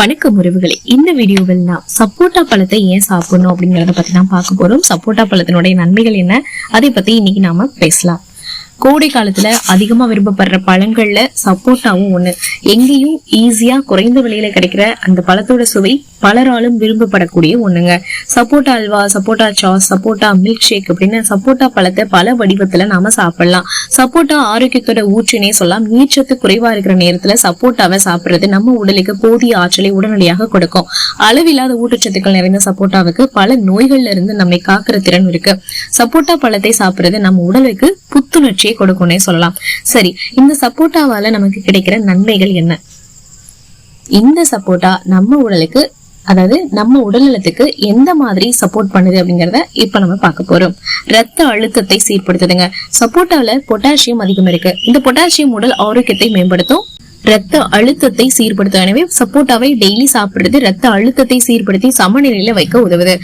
வணக்கம் உறவுகளை. இந்த வீடியோவில் நான் சப்போட்டா பழத்தை ஏன் சாப்பிடணும் அப்படிங்கறத பத்தி தான் பார்க்க போறோம். சப்போட்டா பழத்தினுடைய நன்மைகள் என்ன? அதை பத்தி இன்னைக்கு நாம பேசலாம். கோடை காலத்துல அதிகமா விரும்பப்படுற பழங்கள்ல சப்போட்டாவும் ஒண்ணு. எங்கேயும் ஈஸியா குறைந்த விலையில கிடைக்கிற அந்த பழத்தோட சுவை பலராலும் விரும்பப்படக்கூடிய ஒண்ணுங்க. சப்போட்டா அல்வா சப்போட்டா சாஸ் சப்போட்டா மில்க் ஷேக் அப்படின்னு சப்போட்டா பழத்தை பல வடிவத்துல நாம சாப்பிடலாம். சப்போட்டா ஆரோக்கியத்தோட ஊற்றினே சொல்லலாம். நீச்சத்து குறைவா இருக்கிற நேரத்துல சப்போட்டாவை சாப்பிடுறது நம்ம உடலுக்கு போதிய ஆற்றலை உடனடியாக கொடுக்கும். அளவில்லாத ஊட்டச்சத்துக்கள் நிறைந்த சப்போட்டாவுக்கு பல நோய்கள்ல இருந்து நம்மை காக்கிற திறன் இருக்கு. சப்போட்டா பழத்தை சாப்பிடுறது நம்ம உடலுக்கு புத்துணர்ச்சியை கொடுக்கும்னே சொல்லலாம். சரி இந்த சப்போட்டாவால நமக்கு கிடைக்கிற நன்மைகள் என்ன? இந்த சப்போட்டா நம்ம உடலுக்கு அதாவது நம்ம உடல்நலத்துக்கு எந்த மாதிரி சப்போர்ட் பண்ணுது அப்படிங்கறத இப்ப நம்ம பார்க்க போறோம். ரத்த அழுத்தத்தை சீர்படுத்துதுங்க. சப்போட்டாவில பொட்டாசியம் அதிகம் இருக்கு. இந்த பொட்டாசியம் உடல் ஆரோக்கியத்தை மேம்படுத்தும். ரத்த அழுத்தத்தை சீர்படுத்தும். எனவே சப்போட்டாவை டெய்லி சாப்பிடுறது ரத்த அழுத்தத்தை சீர்படுத்தி சமநிலையில வைக்க உதவுது.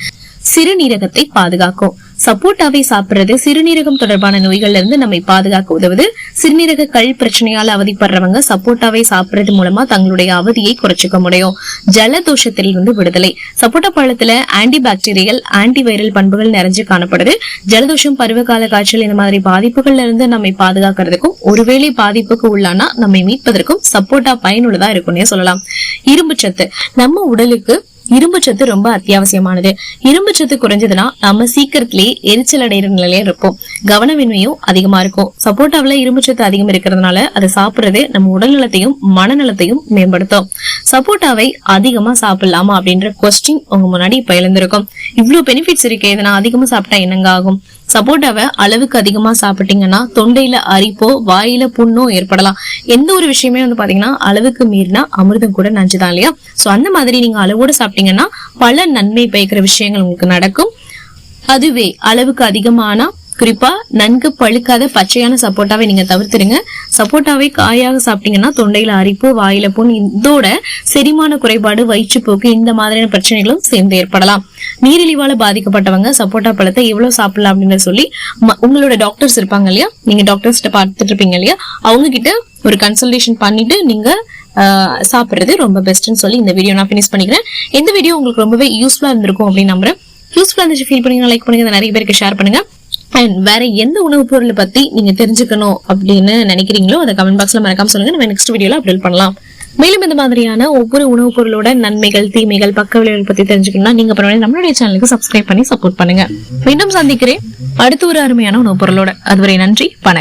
சிறுநீரகத்தை பாதுகாக்கும். சப்போட்டாவை சாப்பிடுறது சிறுநீரகம் தொடர்பான நோய்கள்ல இருந்து நம்மை பாதுகாக்க உதவுது. சிறுநீரக கல் பிரச்சனையால அவதிப்படுறவங்க சப்போட்டாவை சாப்பிடுறது மூலமா தங்களுடைய அவதியை குறைச்சிக்க முடியும். ஜலதோஷத்தில் இருந்து விடுதலை. சப்போட்டா பழத்துல ஆன்டி பாக்டீரியல் ஆன்டி வைரல் பண்புகள் நிறைஞ்சு காணப்படுது. ஜலதோஷம் பருவகால காய்ச்சல் இந்த மாதிரி பாதிப்புகள்ல இருந்து நம்மை பாதுகாக்கிறதுக்கும் ஒருவேளை பாதிப்புக்கு உள்ளானா நம்மை மீட்பதற்கும் சப்போட்டா பயனுள்ளதா இருக்கும்னே சொல்லலாம். இரும்பு சத்து நம்ம உடலுக்கு இரும்பு சத்து ரொம்ப அத்தியாவசியமானது. இரும்பு சத்து குறைஞ்சதுன்னா நம்ம சீக்கிரத்திலேயே எரிச்சல் அடைகிற நிலையில இருப்போம். கவனமின்மையும் அதிகமா இருக்கும். சப்போட்டாவில் இரும்பு சத்து அதிகம் இருக்கிறதுனால அதை சாப்பிடுறது நம்ம உடல் நலத்தையும் மனநலத்தையும் மேம்படுத்தும். சப்போட்டாவை அதிகமா சாப்பிடலாமா அப்படின்ற கொஸ்டின் உங்க முன்னாடி இப்ப எழுந்திருக்கும். இவ்வளவு பெனிஃபிட்ஸ் இருக்கு இதை நான் அதிகமா சாப்பிட்டா என்னங்க ஆகும் சப்போட்டாவை அளவுக்கு அதிகமா சாப்பிட்டீங்கன்னா தொண்டையில அரிப்போ வாயில புண்ணோ ஏற்படலாம். எந்த ஒரு விஷயமே வந்து பாத்தீங்கன்னா அளவுக்கு மீறினா அமிர்தம் கூட நஞ்சுதான் இல்லையா? சோ அந்த மாதிரி நீங்க அளவோட சாப்பிட்டீங்கன்னா பல நன்மை பயக்கிற விஷயங்கள் உங்களுக்கு நடக்கும். அதுவே அளவுக்கு அதிகமானா குறிப்பா நன்கு பழுக்காத பச்சையான சப்போட்டாவை நீங்க தவிர்த்துருங்க. சப்போட்டாவை காயாக சாப்பிட்டீங்கன்னா தொண்டையில அரிப்பு வாயில புண் இதோட செரிமான குறைபாடு வயிற்றுப்போக்கு இந்த மாதிரியான பிரச்சனைகளும் சேர்ந்து ஏற்படலாம். நீரிழிவால பாதிக்கப்பட்டவங்க சப்போட்டா பழத்தை எவ்வளவு சாப்பிடலாம் அப்படின்னு சொல்லி ம- உங்களோட டாக்டர்ஸ் இருப்பாங்க இல்லையா? நீங்க டாக்டர்ஸ்கிட்ட பார்த்துட்டு இருப்பீங்க இல்லையா? அவங்க கிட்ட ஒரு கன்சல்டேஷன் பண்ணிட்டு நீங்க சாப்பிட்றது சாப்பிடுறது ரொம்ப பெஸ்ட்னு சொல்லி இந்த வீடியோ நான் ஃபினிஷ் பண்ணிக்கிறேன். இந்த வீடியோ உங்களுக்கு ரொம்பவே யூஸ்ஃபுல்லா இருந்திருக்கும் அப்படின்னு நம்புறேன். யூஸ்ஃபுல்லா இருந்துச்சு ஃபீல் பண்ணீங்கன்னா லைக் பண்ணுங்க. நிறைய பேருக்கு ஷேர் பண்ணுங்க. அண்ட் வேற எந்த உணவுப் பொருளை பத்தி நீங்க தெரிஞ்சுக்கணும் அப்படின்னு நினைக்கிறீங்களோ அதை கமெண்ட் பாக்ஸ்ல மறக்காம சொல்லுங்க. நம்ம நெக்ஸ்ட் வீடியோல அப்டேட் பண்ணலாம். மேலும் இந்த மாதிரியான ஒவ்வொரு உணவுப் பொருளோட நன்மைகள் தீமைகள் பக்க விளைவுகள் பத்தி தெரிஞ்சுக்கணும்னா நீங்க பரவாயில்ல நம்மளுடைய சேனலுக்கு சப்ஸ்கிரைப் பண்ணி சப்போர்ட் பண்ணுங்க. மீண்டும் சந்திக்கிறேன். அடுத்த ஒரு அருமையான உணவுப் பொருளோட. அதுவரை நன்றி வணக்கம்.